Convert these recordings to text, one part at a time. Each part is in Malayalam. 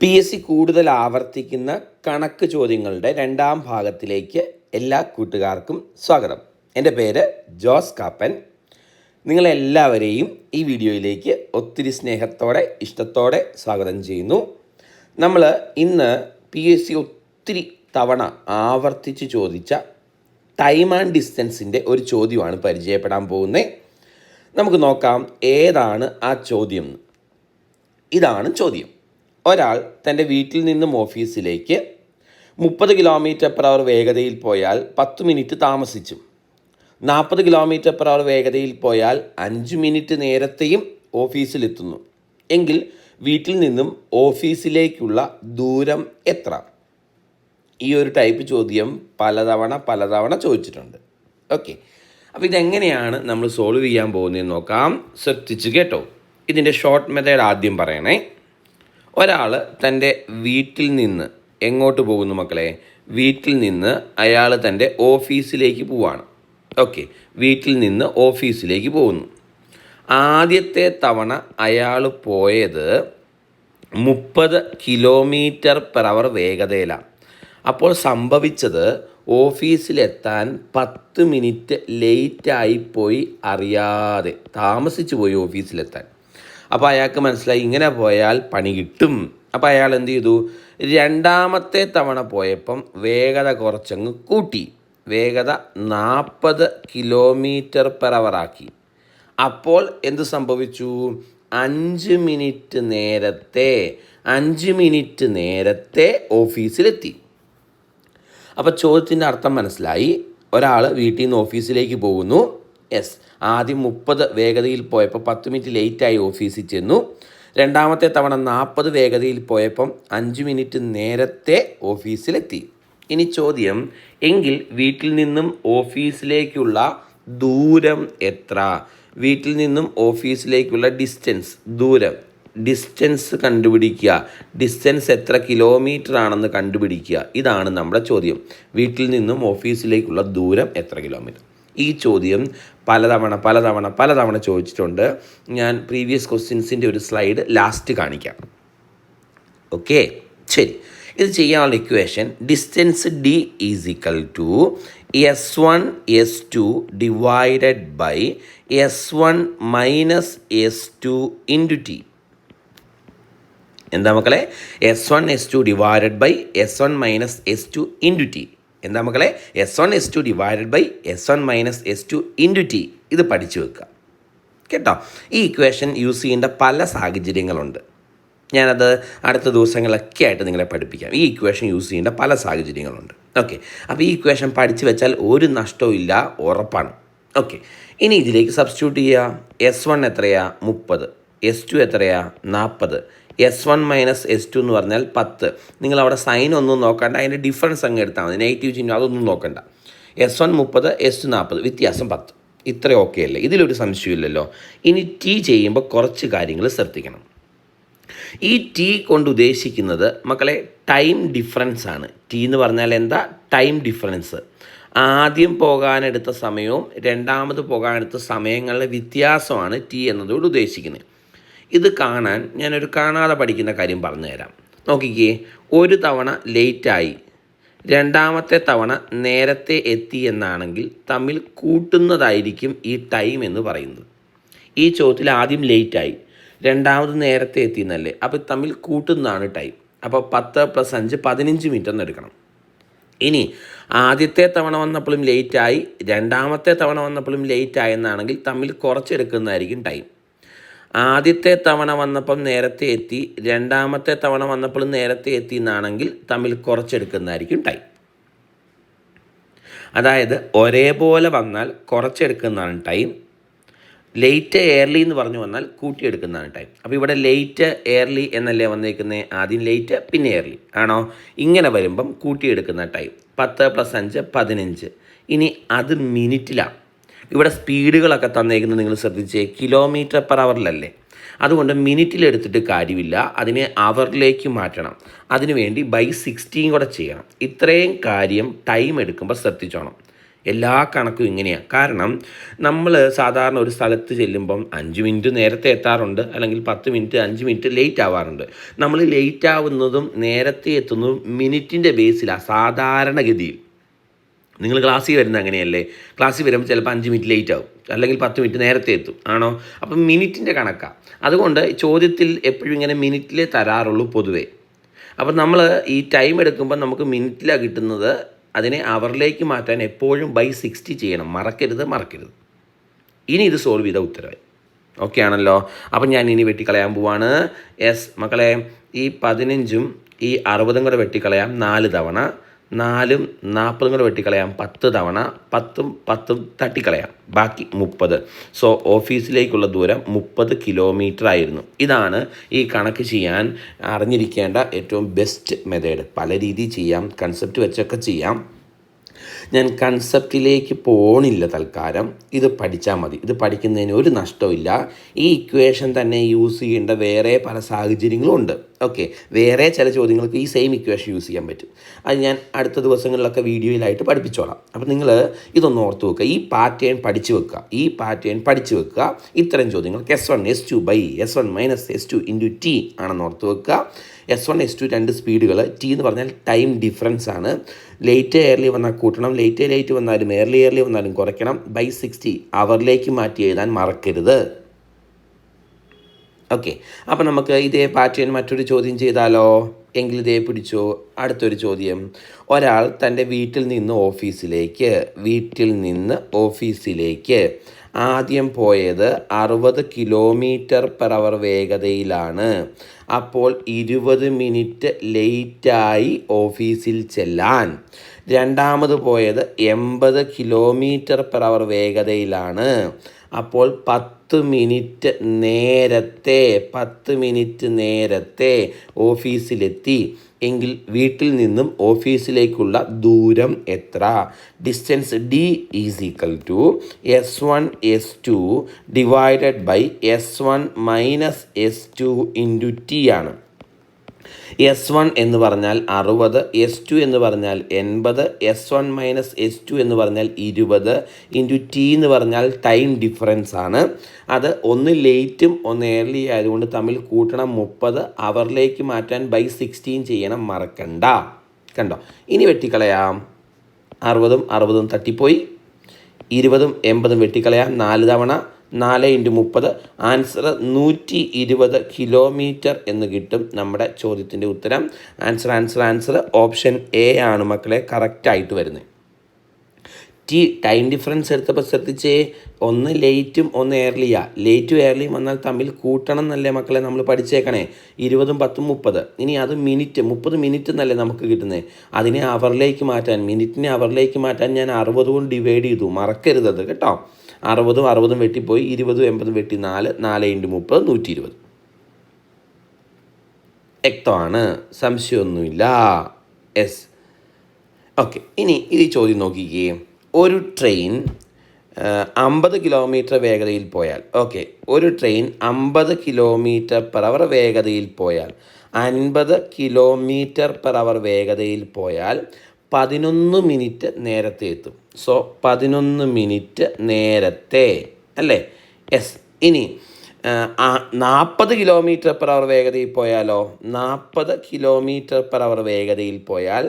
പി എസ് സി കൂടുതൽ ആവർത്തിക്കുന്ന കണക്ക് ചോദ്യങ്ങളുടെ രണ്ടാം ഭാഗത്തിലേക്ക് എല്ലാ കൂട്ടുകാർക്കും സ്വാഗതം. എന്റെ പേര് ജോസ് കാപ്പൻ. നിങ്ങളെല്ലാവരെയും ഈ വീഡിയോയിലേക്ക് ഒത്തിരി സ്നേഹത്തോടെ ഇഷ്ടത്തോടെ സ്വാഗതം ചെയ്യുന്നു. നമ്മൾ ഇന്ന് പി എസ് സി ഒത്തിരി തവണ ആവർത്തിച്ച് ചോദിച്ച ടൈം ആൻഡ് ഡിസ്റ്റൻസിന്റെ ഒരു ചോദ്യമാണ് പരിചയപ്പെടാൻ പോകുന്നത്. നമുക്ക് നോക്കാം ഏതാണ് ആ ചോദ്യം? ഇതാണ് ചോദ്യം. ഒരാൾ തന്റെ വീട്ടിൽ നിന്നും ഓഫീസിലേക്ക് മുപ്പത് കിലോമീറ്റർ പെർ അവർ വേഗതയിൽ പോയാൽ പത്ത് മിനിറ്റ് താമസിച്ചു. നാൽപ്പത് കിലോമീറ്റർ പെർ അവർ വേഗതയിൽ പോയാൽ അഞ്ച് മിനിറ്റ് നേരത്തെയും ഓഫീസിലെത്തുന്നു. എങ്കിൽ വീട്ടിൽ നിന്നും ഓഫീസിലേക്കുള്ള ദൂരം എത്ര? ഈ ഒരു ടൈപ്പ് ചോദ്യം പലതവണ പലതവണ ചോദിച്ചിട്ടുണ്ട്. ഓക്കെ അപ്പോൾ ഇതെങ്ങനെയാണ് നമ്മൾ സോൾവ് ചെയ്യാൻ പോകുന്നതെന്ന് നോക്കാം. ശ്രദ്ധിച്ച് കേട്ടോ. ഇതിന്റെ ഷോർട്ട് മെത്തേഡ് ആദ്യം പറയണേ. ഒരാൾ തന്റെ വീട്ടിൽ നിന്ന് എങ്ങോട്ട് പോകുന്നു മക്കളെ? വീട്ടിൽ നിന്ന് അയാൾ തന്റെ ഓഫീസിലേക്ക് പോവാണ്. ഓക്കെ. വീട്ടിൽ നിന്ന് ഓഫീസിലേക്ക് പോകുന്നു. ആദ്യത്തെ തവണ അയാൾ പോയത് മുപ്പത് കിലോമീറ്റർ പെർ അവർ വേഗതയിലാണ്. അപ്പോൾ സംഭവിച്ചത് ഓഫീസിലെത്താൻ പത്ത് മിനിറ്റ് ലേറ്റായി പോയി അറിയാതെ. താമസിച്ചു പോയി ഓഫീസിലെത്താൻ. അപ്പോൾ അയാൾക്ക് മനസ്സിലായി ഇങ്ങനെ പോയാൽ പണി കിട്ടും. അപ്പോൾ അയാൾ എന്ത് ചെയ്തു? രണ്ടാമത്തെ തവണ പോയപ്പം വേഗത കുറച്ചങ്ങ് കൂട്ടി. വേഗത നാൽപ്പത് കിലോമീറ്റർ പെർ ആക്കി. അപ്പോൾ എന്ത് സംഭവിച്ചു? അഞ്ച് മിനിറ്റ് നേരത്തെ അഞ്ച് മിനിറ്റ് നേരത്തെ ഓഫീസിലെത്തി. അപ്പോൾ ചോദ്യത്തിന്റെ അർത്ഥം മനസ്സിലായി. ഒരാൾ വീട്ടിൽ നിന്ന് ഓഫീസിലേക്ക് പോകുന്നു. യെസ് ആദ്യം മുപ്പത് വേഗതയിൽ പോയപ്പോൾ പത്ത് മിനിറ്റ് ലേറ്റായി ഓഫീസിൽ ചെന്നു. രണ്ടാമത്തെ തവണ നാൽപ്പത് വേഗതയിൽ പോയപ്പം അഞ്ച് മിനിറ്റ് നേരത്തെ ഓഫീസിലെത്തി. ഇനി ചോദ്യം എങ്കിൽ വീട്ടിൽ നിന്നും ഓഫീസിലേക്കുള്ള ദൂരം എത്ര? വീട്ടിൽ നിന്നും ഓഫീസിലേക്കുള്ള ഡിസ്റ്റൻസ് ദൂരം. ഡിസ്റ്റൻസ് കണ്ടുപിടിക്കുക. ഡിസ്റ്റൻസ് എത്ര കിലോമീറ്റർ ആണെന്ന് കണ്ടുപിടിക്കുക. ഇതാണ് നമ്മുടെ ചോദ്യം. വീട്ടിൽ നിന്നും ഓഫീസിലേക്കുള്ള ദൂരം എത്ര കിലോമീറ്റർ? ഈ ചോദ്യം പലതവണ പലതവണ പലതവണ ചോദിച്ചിട്ടുണ്ട്. ഞാൻ പ്രീവിയസ് ക്വസ്റ്റ്യൻസിന്റെ ഒരു സ്ലൈഡ് ലാസ്റ്റ് കാണിക്കാം. ഓക്കെ ശരി. ഇത് ചെയ്യാനുള്ള equation distance D is to S one S two divided by S one minus S two into T എന്താ മക്കളെ? S one S two divided by S one minus S two into T എന്താ മക്കളെ? S one S two divided by S one minus S two into T ഇത് പഠിച്ചു വെക്കുക. കേട്ടോ? ഈ ഇക്വേഷൻ യൂസ് ചെയ്യേണ്ട പല സാഹചര്യങ്ങളുണ്ട്. ഞാനത് അടുത്ത ദിവസങ്ങളൊക്കെ ആയിട്ട് നിങ്ങളെ പഠിപ്പിക്കാം. ഈ ഇക്വേഷൻ യൂസ് ചെയ്യേണ്ട പല സാഹചര്യങ്ങളുണ്ട്. ഓക്കെ അപ്പോൾ ഈ ഇക്വേഷൻ പഠിച്ചു വെച്ചാൽ ഒരു നഷ്ടവും ഇല്ല ഉറപ്പാണ്. ഓക്കെ ഇനി ഇതിലേക്ക് സബ്സ്റ്റിറ്റ്യൂട്ട് ചെയ്യുക. എസ് വൺ എത്രയാ? മുപ്പത്. എസ് ടു എത്രയാ? നാൽപ്പത് S one minus S two എന്ന് പറഞ്ഞാൽ പത്ത്. നിങ്ങൾ അവിടെ സൈൻ ഒന്നും നോക്കണ്ട. അതിന്റെ ഡിഫറൻസ് അങ്ങ് എടുത്താൽ മതി. നെഗറ്റീവ് ചിഹ്നം അതൊന്നും നോക്കണ്ട. എസ് വൺ മുപ്പത് എസ് ടു നാൽപ്പത് വ്യത്യാസം പത്ത്. ഇത്ര ഓക്കെ അല്ലേ? ഇതിലൊരു സംശയമില്ലല്ലോ ഇനി ടി ചെയ്യുമ്പോൾ കുറച്ച് കാര്യങ്ങൾ ശ്രദ്ധിക്കണം. ഈ ടി കൊണ്ട് ഉദ്ദേശിക്കുന്നത് മക്കളെ ടൈം ഡിഫറൻസ് ആണ്. ടി എന്ന് പറഞ്ഞാൽ എന്താ? ടൈം ഡിഫറൻസ് ആദ്യം പോകാനെടുത്ത സമയവും രണ്ടാമത് പോകാനെടുത്ത സമയങ്ങളിലെ വ്യത്യാസമാണ് ടി എന്നതുകൊണ്ട് ഉദ്ദേശിക്കുന്നത്. ഇത് കാണാൻ ഞാനൊരു കാണാതെ പഠിക്കുന്ന കാര്യം പറഞ്ഞു തരാം നോക്കിക്കേ ഒരു തവണ ലേറ്റായി രണ്ടാമത്തെ തവണ നേരത്തെ എത്തി എന്നാണെങ്കിൽ തമ്മിൽ കൂട്ടുന്നതായിരിക്കും ഈ ടൈം എന്ന് പറയുന്നത്. ഈ ചോദ്യത്തിൽ ആദ്യം ലേറ്റായി രണ്ടാമത് നേരത്തെ എത്തി എന്നല്ലേ അപ്പോൾ തമ്മിൽ കൂട്ടുന്നതാണ് ടൈം. അപ്പോൾ പത്ത് പ്ലസ് അഞ്ച് പതിനഞ്ച് മിനിറ്റ് എന്ന് എടുക്കണം. ഇനി ആദ്യത്തെ തവണ വന്നപ്പോഴും ലേറ്റായി രണ്ടാമത്തെ തവണ വന്നപ്പോഴും ലേറ്റായി എന്നാണെങ്കിൽ തമ്മിൽ കുറച്ചെടുക്കുന്നതായിരിക്കും ടൈം. ആദ്യത്തെ തവണ വന്നപ്പം നേരത്തെ എത്തി രണ്ടാമത്തെ തവണ വന്നപ്പോഴും നേരത്തെ എത്തി എന്നാണെങ്കിൽ തമ്മിൽ കുറച്ചെടുക്കുന്നതായിരിക്കും ടൈം അതായത് ഒരേപോലെ വന്നാൽ കുറച്ചെടുക്കുന്നതാണ് ടൈം ലേറ്റ് എയർലി എന്ന് പറഞ്ഞു വന്നാൽ കൂട്ടിയെടുക്കുന്നതാണ് ടൈം അപ്പോൾ ഇവിടെ ലേറ്റ് എയർലി എന്നല്ലേ വന്നേക്കുന്നത് ആദ്യം ലേറ്റ് പിന്നെ എയർലി ആണോ? ഇങ്ങനെ വരുമ്പം കൂട്ടിയെടുക്കുന്ന ടൈം പത്ത് പ്ലസ് അഞ്ച് പതിനഞ്ച്. ഇനി അത് മിനിറ്റിലാണ് ഇവിടെ സ്പീഡുകളൊക്കെ തന്നേക്കുന്നത് നിങ്ങൾ ശ്രദ്ധിച്ചേ കിലോമീറ്റർ പെർ അവറിലല്ലേ അതുകൊണ്ട് മിനിറ്റിലെടുത്തിട്ട് കാര്യമില്ല. അതിനെ അവറിലേക്ക് മാറ്റണം. അതിനുവേണ്ടി ബൈ സിക്സ്റ്റീൻ കൂടെ ചെയ്യണം. ഇത്രയും കാര്യം ടൈം എടുക്കുമ്പോൾ ശ്രദ്ധിച്ചോണം. എല്ലാ കണക്കും ഇങ്ങനെയാണ് കാരണം നമ്മൾ സാധാരണ ഒരു സ്ഥലത്ത് ചെല്ലുമ്പം അഞ്ച് മിനിറ്റ് നേരത്തെ എത്താറുണ്ട് അല്ലെങ്കിൽ പത്ത് മിനിറ്റ് അഞ്ച് മിനിറ്റ് ലേറ്റ് ആവാറുണ്ട്. നമ്മൾ ലേറ്റ് ആവുന്നതും നേരത്തെ എത്തുന്നതും മിനിറ്റിന്റെ ബേസിലാണ് സാധാരണഗതിയിൽ നിങ്ങൾ ക്ലാസ്സിൽ വരുന്ന അങ്ങനെയല്ലേ? ക്ലാസ്സിൽ വരുമ്പോൾ ചിലപ്പോൾ അഞ്ച് മിനിറ്റ് ലേറ്റ് ആവും. അല്ലെങ്കിൽ പത്ത് മിനിറ്റ് നേരത്തെ എത്തും. ആണോ? അപ്പം മിനിറ്റിന്റെ കണക്കാണ് അതുകൊണ്ട് ചോദ്യത്തിൽ എപ്പോഴും ഇങ്ങനെ മിനിറ്റിലേ തരാറുള്ളൂ പൊതുവേ. അപ്പം നമ്മൾ ഈ ടൈം എടുക്കുമ്പോൾ നമുക്ക് മിനിറ്റിലാണ് കിട്ടുന്നത് അതിനെ അവറിലേക്ക് മാറ്റാൻ എപ്പോഴും ബൈ സിക്സ്റ്റി ചെയ്യണം. മറക്കരുത് മറക്കരുത്. ഇനി ഇത് സോൾവ് ചെയ്ത ഉത്തരവായി. ഓക്കെ ആണല്ലോ? അപ്പം ഞാൻ ഇനി വെട്ടിക്കളയാൻ പോവാണ്. യെസ് മക്കളെ ഈ പതിനഞ്ചും ഈ അറുപതും കൂടെ വെട്ടിക്കളയാം. നാല് തവണ. നാലും നാൽപ്പതും കൂടെ വെട്ടിക്കളയാം. പത്ത് തവണ പത്തും പത്തും തട്ടിക്കളയാം. ബാക്കി മുപ്പത്. സോ ഓഫീസിലേക്കുള്ള ദൂരം മുപ്പത് കിലോമീറ്റർ ആയിരുന്നു. ഇതാണ് ഈ കണക്ക് ചെയ്യാൻ അറിഞ്ഞിരിക്കേണ്ട ഏറ്റവും ബെസ്റ്റ് മെത്തേഡ് പല രീതിയിൽ ചെയ്യാം കൺസെപ്റ്റ് വെച്ചൊക്കെ ചെയ്യാം. ഞാൻ കൺസെപ്റ്റിലേക്ക് പോണില്ല തൽക്കാലം. ഇത് പഠിച്ചാൽ മതി. ഇത് പഠിക്കുന്നതിന് ഒരു നഷ്ടമില്ല ഈ ഇക്വേഷൻ തന്നെ യൂസ് ചെയ്യേണ്ട വേറെ പല സാഹചര്യങ്ങളും ഉണ്ട്. ഓക്കെ വേറെ ചില ചോദ്യങ്ങൾക്ക് ഈ സെയിം ഇക്വേഷൻ യൂസ് ചെയ്യാൻ പറ്റും. അത് ഞാൻ അടുത്ത ദിവസങ്ങളിലൊക്കെ വീഡിയോയിലായിട്ട് പഠിപ്പിച്ചോളാം. അപ്പോൾ നിങ്ങൾ ഇതൊന്ന് ഓർത്ത് വെക്കുക. ഈ പാറ്റേൺ പഠിച്ചു വെക്കുക. ഈ പാറ്റേൺ പഠിച്ചു വെക്കുക. ഇത്തരം ചോദ്യങ്ങൾക്ക് S one S two by S one minus S two into T ആണെന്ന് ഓർത്ത് വെക്കുക. എസ് വൺ എസ് ടു രണ്ട് സ്പീഡുകൾ ടി എന്ന് പറഞ്ഞാൽ ടൈം ഡിഫറൻസ് ആണ്. ലേറ്റ് എയർലി വന്നാൽ കൂട്ടണം. ലേറ്റ് ലേറ്റ് വന്നാലും എയർലി എയർലി വന്നാലും കുറയ്ക്കണം. ബൈ സിക്സ്റ്റി അവറിലേക്ക് മാറ്റി എഴുതാൻ മറക്കരുത്. ഓക്കെ അപ്പോൾ നമുക്ക് ഇതേ പാറ്റേൺ മറ്റൊരു ചോദ്യം ചെയ്താലോ? എങ്കിൽ ഇതേ പിടിച്ചോ. അടുത്തൊരു ചോദ്യം. ഒരാൾ തന്റെ വീട്ടിൽ നിന്ന് ഓഫീസിലേക്ക് വീട്ടിൽ നിന്ന് ഓഫീസിലേക്ക് ആദ്യം പോയത് അറുപത് കിലോമീറ്റർ പെർ അവർ വേഗതയിലാണ്. അപ്പോൾ ഇരുപത് മിനിറ്റ് ലേറ്റായി ഓഫീസിൽ ചെല്ലാൻ. രണ്ടാമത് പോയത് എൺപത് കിലോമീറ്റർ പെർ അവർ വേഗതയിലാണ്. അപ്പോൾ പത്ത് മിനിറ്റ് നേരത്തെ പത്ത് മിനിറ്റ് നേരത്തെ ഓഫീസിലെത്തി. എങ്കിൽ വീട്ടിൽ നിന്നും ഓഫീസിലേക്കുള്ള ദൂരം എത്ര? Distance D is equal to S one S two divided by S one minus S two into T ആണ്. എസ് വൺ എന്ന് പറഞ്ഞാൽ അറുപത് എസ് ടു എന്ന് പറഞ്ഞാൽ എൺപത് S one minus S two എന്ന് പറഞ്ഞാൽ ഇരുപത് ഇന്റു ടി എന്ന് പറഞ്ഞാൽ ടൈം ഡിഫറൻസ് ആണ്. അത് ഒന്ന് ലേറ്റും ഒന്ന് ഏർലി ആയതുകൊണ്ട് തമ്മിൽ കൂട്ടണം മുപ്പത് അവറിലേക്ക് മാറ്റാൻ ബൈ സിക്സ്റ്റീൻ ചെയ്യണം മറക്കണ്ട. കണ്ടോ? ഇനി വെട്ടിക്കളയാം. അറുപതും അറുപതും തട്ടിപ്പോയി. ഇരുപതും എൺപതും വെട്ടിക്കളയാം. നാല് തവണ നാല് ഇന്റു മുപ്പത്. ആൻസർ നൂറ്റി ഇരുപത് കിലോമീറ്റർ എന്ന് കിട്ടും നമ്മുടെ ചോദ്യത്തിന്റെ ഉത്തരം. Answer answer answer. Option A ആണ് മക്കളെ കറക്റ്റായിട്ട് വരുന്നത്. ടി ടൈം ഡിഫറൻസ് എടുത്തപ്പോൾ ശ്രദ്ധിച്ചേ. ഒന്ന് ലേറ്റും ഒന്ന് എയർലിയാ ലേറ്റും എയർലിയും വന്നാൽ തമ്മിൽ കൂട്ടണം എന്നല്ലേ മക്കളെ നമ്മൾ പഠിച്ചേക്കണേ. ഇരുപതും പത്തും മുപ്പത്. ഇനി അത് മിനിറ്റ് മുപ്പത് മിനിറ്റ് എന്നല്ലേ നമുക്ക് കിട്ടുന്നത്. അതിനെ അവറിലേക്ക് മാറ്റാൻ മിനിറ്റിനെ അവറിലേക്ക് മാറ്റാൻ ഞാൻ അറുപത് കൊണ്ട് ഡിവൈഡ് ചെയ്തു. മറക്കരുതത് കേട്ടോ. അറുപതും അറുപതും വെട്ടിപ്പോയി ഇരുപതും എൺപതും വെട്ടി നാല് നാല് ഇന്റു മുപ്പത് നൂറ്റി ഇരുപത് വ്യക്തമാണ് സംശയമൊന്നുമില്ല. എസ് ഓക്കെ ഇനി ഇത് ചോദ്യം നോക്കിക്കേ. ഒരു ട്രെയിൻ അമ്പത് കിലോമീറ്റർ വേഗതയിൽ പോയാൽ ഓക്കെ ഒരു ട്രെയിൻ അമ്പത് കിലോമീറ്റർ പെർ അവർ വേഗതയിൽ പോയാൽ അൻപത് കിലോമീറ്റർ പെർ അവർ വേഗതയിൽ പോയാൽ പതിനൊന്ന് മിനിറ്റ് നേരത്തെ എത്തും. സോ പതിനൊന്ന് മിനിറ്റ് നേരത്തെ അല്ലേ? യെസ് ഇനി നാൽപ്പത് കിലോമീറ്റർ പെർ അവർ വേഗതയിൽ പോയാലോ? നാൽപ്പത് കിലോമീറ്റർ പെർ അവർ വേഗതയിൽ പോയാൽ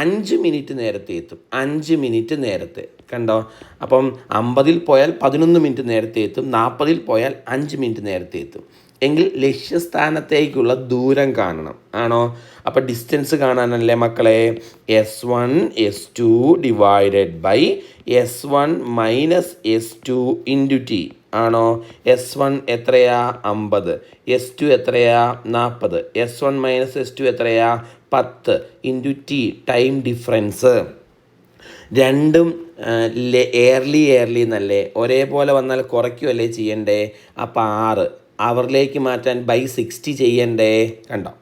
അഞ്ച് മിനിറ്റ് നേരത്തെ എത്തും. അഞ്ച് മിനിറ്റ് നേരത്തെ കണ്ടോ? അപ്പം അമ്പതിൽ പോയാൽ പതിനൊന്ന് മിനിറ്റ് നേരത്തെ എത്തും. നാൽപ്പതിൽ പോയാൽ അഞ്ച് മിനിറ്റ് നേരത്തെ എത്തും. എങ്കിൽ ലക്ഷ്യസ്ഥാനത്തേക്കുള്ള ദൂരം കാണണം. ആണോ? അപ്പോൾ ഡിസ്റ്റൻസ് കാണാനല്ലേ മക്കളെ? S one S two divided by S one minus S two into T ആണോ? എസ് വൺ എത്രയാ? അമ്പത്. എസ് ടു എത്രയാ? നാൽപ്പത് S one minus S two എത്രയാ? പത്ത് ഇന്റു ടി ടൈം ഡിഫറൻസ് രണ്ടും എയർലി എയർലി എന്നല്ലേ? ഒരേപോലെ വന്നാൽ കുറയ്ക്കുമല്ലേ ചെയ്യണ്ടേ? അപ്പോൾ ആറ്. അവറിലേക്ക് മാറ്റാൻ ബൈ സിക്സ്റ്റി ചെയ്യണ്ടേ? കണ്ടോ?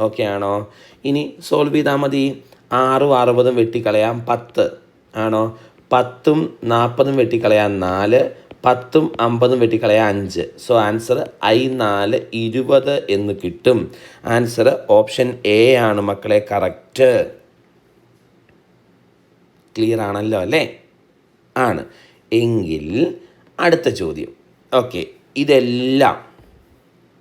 ഓക്കെ ആണോ? ഇനി സോൾവ് ചെയ്താൽ മതി. ആറും അറുപതും വെട്ടിക്കളയാം. പത്ത്. ആണോ? പത്തും നാൽപ്പതും വെട്ടിക്കളയാം നാല്. പത്തും അമ്പതും വെട്ടിക്കളയാം അഞ്ച്. സോ ആൻസർ ഐ നാല് ഇരുപത് എന്ന് കിട്ടും. ആൻസർ ഓപ്ഷൻ എ ആണ് മക്കളെ. കറക്റ്റ് ക്ലിയർ ആണല്ലോ അല്ലേ? ആണ്. എങ്കിൽ അടുത്ത ചോദ്യം. ഓക്കെ ഇതെല്ലാം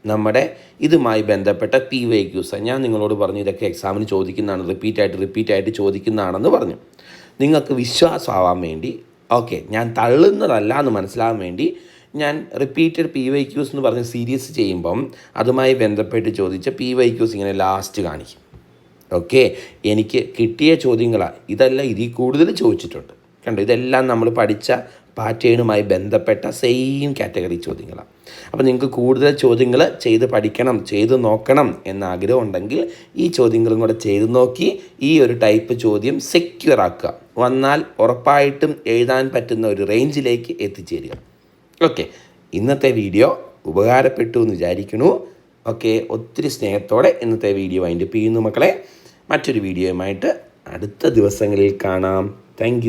നമ്മുടെ ഇതുമായി ബന്ധപ്പെട്ട പി വൈ ക്യൂസ് ഞാൻ നിങ്ങളോട് പറഞ്ഞു ഇതൊക്കെ എക്സാമിന് ചോദിക്കുന്നതാണ് റിപ്പീറ്റായിട്ട് റിപ്പീറ്റായിട്ട് ചോദിക്കുന്നതാണെന്ന് പറഞ്ഞു. നിങ്ങൾക്ക് വിശ്വാസമാവാൻ വേണ്ടി ഓക്കെ ഞാൻ തള്ളുന്നതല്ല എന്ന് മനസ്സിലാവാൻ വേണ്ടി ഞാൻ റിപ്പീറ്റഡ് പി വൈ ക്യൂസ് എന്ന് പറഞ്ഞ് സീരീസ് ചെയ്യുമ്പം അതുമായി ബന്ധപ്പെട്ട് ചോദിച്ച പി വൈ ക്യൂസ് ഇങ്ങനെ ലാസ്റ്റ് കാണിക്കും. ഓക്കെ എനിക്ക് കിട്ടിയ ചോദ്യങ്ങളാണ് ഇതല്ല ഇതിൽ കൂടുതൽ ചോദിച്ചിട്ടുണ്ട്. കണ്ടോ? ഇതെല്ലാം നമ്മൾ പഠിച്ച പാറ്റേണുമായി ബന്ധപ്പെട്ട സെയിം കാറ്റഗറി ചോദ്യങ്ങളാണ് അപ്പോൾ നിങ്ങൾക്ക് കൂടുതൽ ചോദ്യങ്ങൾ ചെയ്ത് പഠിക്കണം ചെയ്ത് നോക്കണം എന്ന ആഗ്രഹം ഉണ്ടെങ്കിൽ ഈ ചോദ്യങ്ങളും കൂടെ ചെയ്ത് നോക്കി ഈ ഒരു ടൈപ്പ് ചോദ്യം സെക്യൂർ ആക്കുക. വന്നാൽ ഉറപ്പായിട്ടും എഴുതാൻ പറ്റുന്ന ഒരു റേഞ്ചിലേക്ക് എത്തിച്ചേരുക. ഓക്കെ ഇന്നത്തെ വീഡിയോ ഉപകാരപ്പെട്ടു എന്ന് വിചാരിക്കുന്നു. ഓക്കെ ഒത്തിരി സ്നേഹത്തോടെ ഇന്നത്തെ വീഡിയോ അതിന്റെ ചെയ്യുന്നു മക്കളെ. മറ്റൊരു വീഡിയോയുമായിട്ട് അടുത്ത ദിവസങ്ങളിൽ കാണാം. താങ്ക്